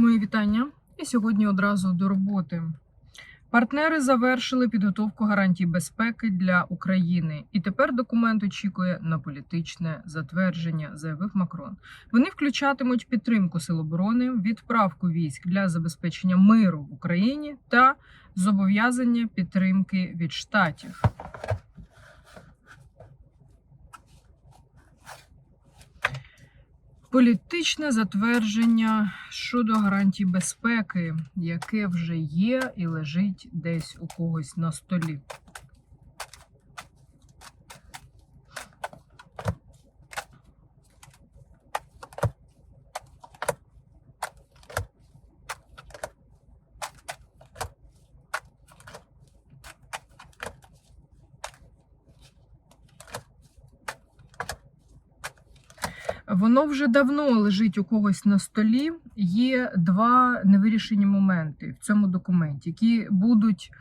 Мої вітання. І сьогодні одразу до роботи. Партнери завершили підготовку гарантій безпеки для України, і тепер документ очікує на політичне затвердження, заявив Макрон. Вони включатимуть підтримку сил оборони, відправку військ для забезпечення миру в Україні та зобов'язання підтримки від штатів. Політичне затвердження щодо гарантій безпеки, яке вже є і лежить десь у когось на столі. Воно вже давно лежить у когось на столі. Є два невирішені моменти в цьому документі, які будуть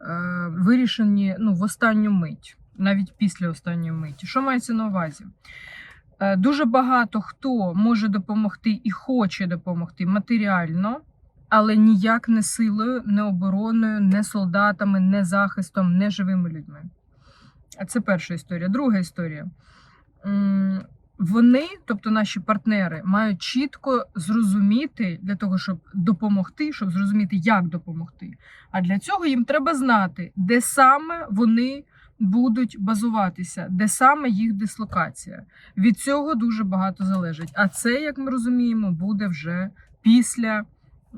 е, вирішені ну, в останню мить, навіть після останньої миті. Що мається на увазі? Е, дуже багато хто може допомогти і хоче допомогти матеріально, але ніяк не силою, не обороною, не солдатами, не захистом, не живими людьми. Це перша історія. Друга історія. Вони, тобто наші партнери, мають чітко зрозуміти для того, щоб допомогти, щоб зрозуміти, як допомогти. А для цього їм треба знати, де саме вони будуть базуватися, де саме їх дислокація. Від цього дуже багато залежить. А це, як ми розуміємо, буде вже після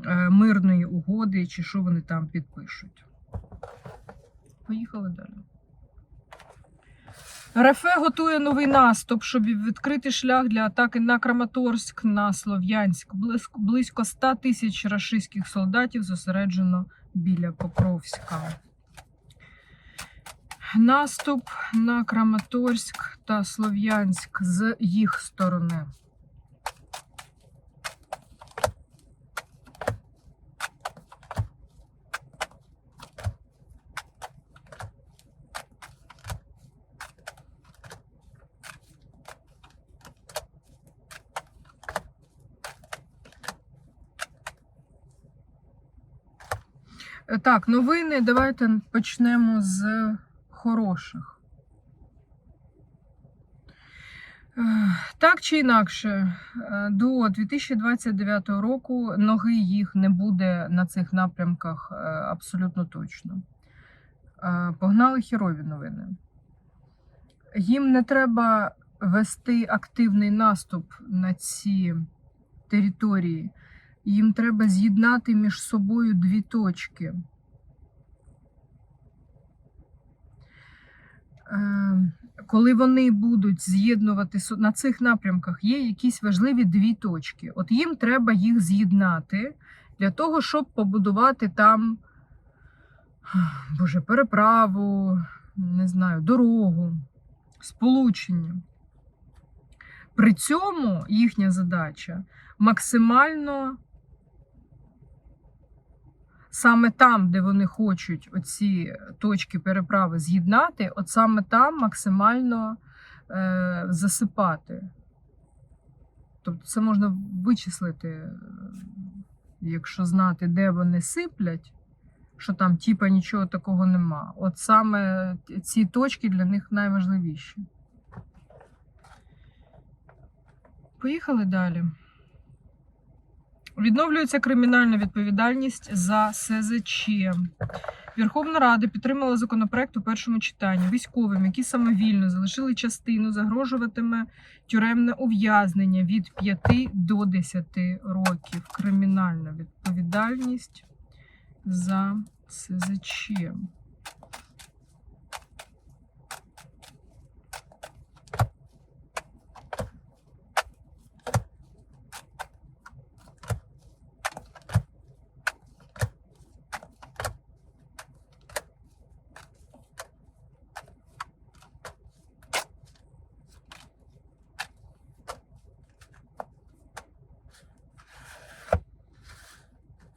е, мирної угоди, чи що вони там підпишуть. Поїхали далі. РФ готує новий наступ, щоб відкрити шлях для атаки на Краматорськ, на Слов'янськ. Близько 100 тисяч рашистських солдатів зосереджено біля Покровська. Наступ на Краматорськ та Слов'янськ з їх сторони. Так, новини. Давайте почнемо з хороших. Е, Так чи інакше, е, до 2029 року ноги їх не буде на цих напрямках е, абсолютно точно. Погнали херові новини. Їм не треба вести активний наступ на ці території. Їм треба з'єднати між собою дві точки. Е, Коли вони будуть з'єднувати на цих напрямках, є якісь важливі дві точки. От їм треба їх з'єднати для того, щоб побудувати там Боже, переправу, не знаю, дорогу, сполучення. При цьому їхня задача максимально саме там, де вони хочуть оці точки переправи з'єднати, от саме там максимально е, засипати. Тобто це можна вичислити, якщо знати, де вони сиплять, що там типа нічого такого нема. От саме ці точки для них найважливіші. Поїхали далі. Відновлюється кримінальна відповідальність за СЗЧ. Верховна Рада підтримала законопроект у першому читанні. Військовим, які самовільно залишили частину, загрожуватиме тюремне ув'язнення від 5 до 10 років. Кримінальна відповідальність за СЗЧ.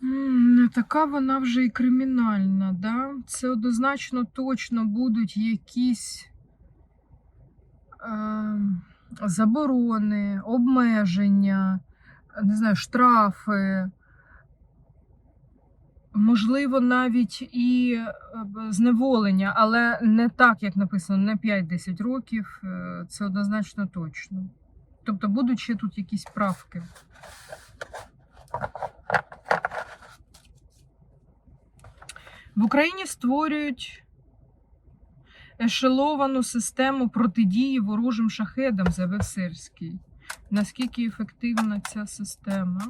М, Не така вона вже і кримінальна, да? Це однозначно точно будуть якісь е, заборони, обмеження, не знаю, штрафи, можливо, навіть і е, зневолення, але не так, як написано, не 5-10 років. е, Це однозначно точно. Тобто будуть ще тут якісь правки. В Україні створюють ешеловану систему протидії ворожим шахедам, заявив Сирський. Наскільки ефективна ця система?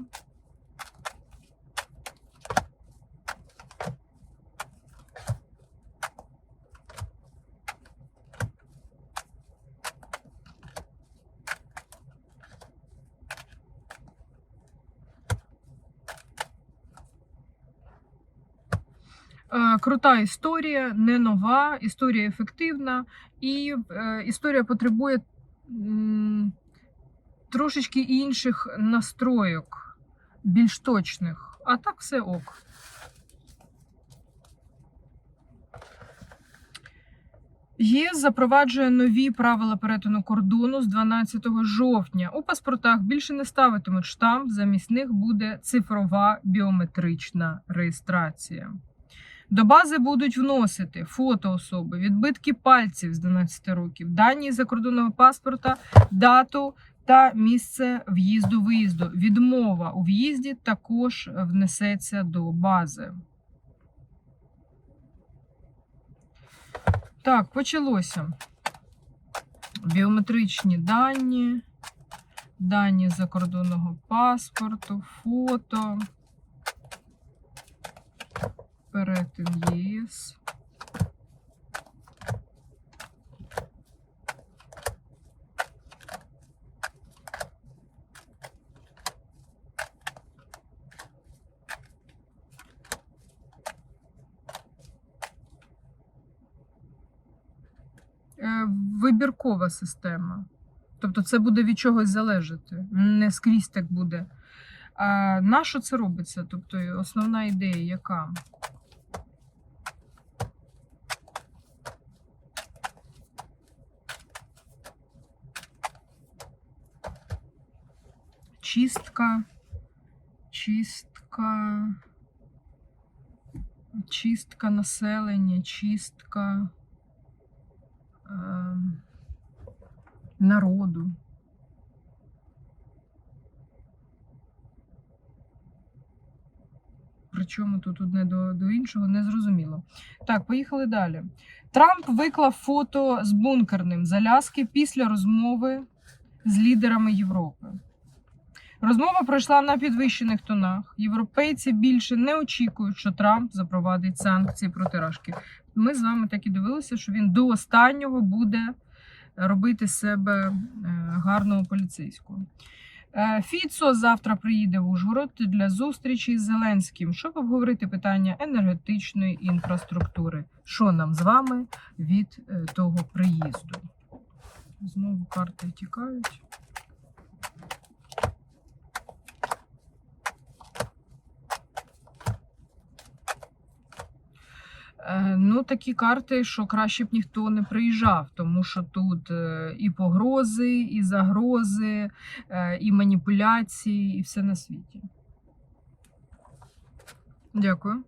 Крута історія, не нова, історія ефективна, і е, історія потребує трошечки інших настройок, більш точних. А так все ок. ЄС запроваджує нові правила перетину кордону з 12 жовтня. У паспортах більше не ставитимуть штамп, замість них буде цифрова біометрична реєстрація. До бази будуть вносити фото особи, відбитки пальців з 12 років, дані закордонного паспорта, дату та місце в'їзду-виїзду. Відмова у в'їзді також внесеться до бази. Так, почалося. Біометричні дані, дані закордонного паспорту, фото, перетин ЄС. Е, Вибіркова система. Тобто це буде від чогось залежати. Не скрізь так буде. А на що це робиться? Тобто основна ідея яка? Чистка, чистка, чистка населення, чистка е, народу. Причому тут одне до, до іншого не зрозуміло. Так, поїхали далі. Трамп виклав фото з бункерним з Аляски після розмови з лідерами Європи. Розмова пройшла на підвищених тонах. Європейці більше не очікують, що Трамп запровадить санкції проти Рашки. Ми з вами так і дивилися, що він до останнього буде робити себе е, гарного поліцейського. Е, Фіцо завтра приїде в Ужгород для зустрічі з Зеленським, щоб обговорити питання енергетичної інфраструктури. Що нам з вами від е, того приїзду? Знову карти тікають. Ну, такі карти, що краще б ніхто не приїжджав, тому що тут е, і погрози, і загрози, е, і маніпуляції, і все на світі. Дякую.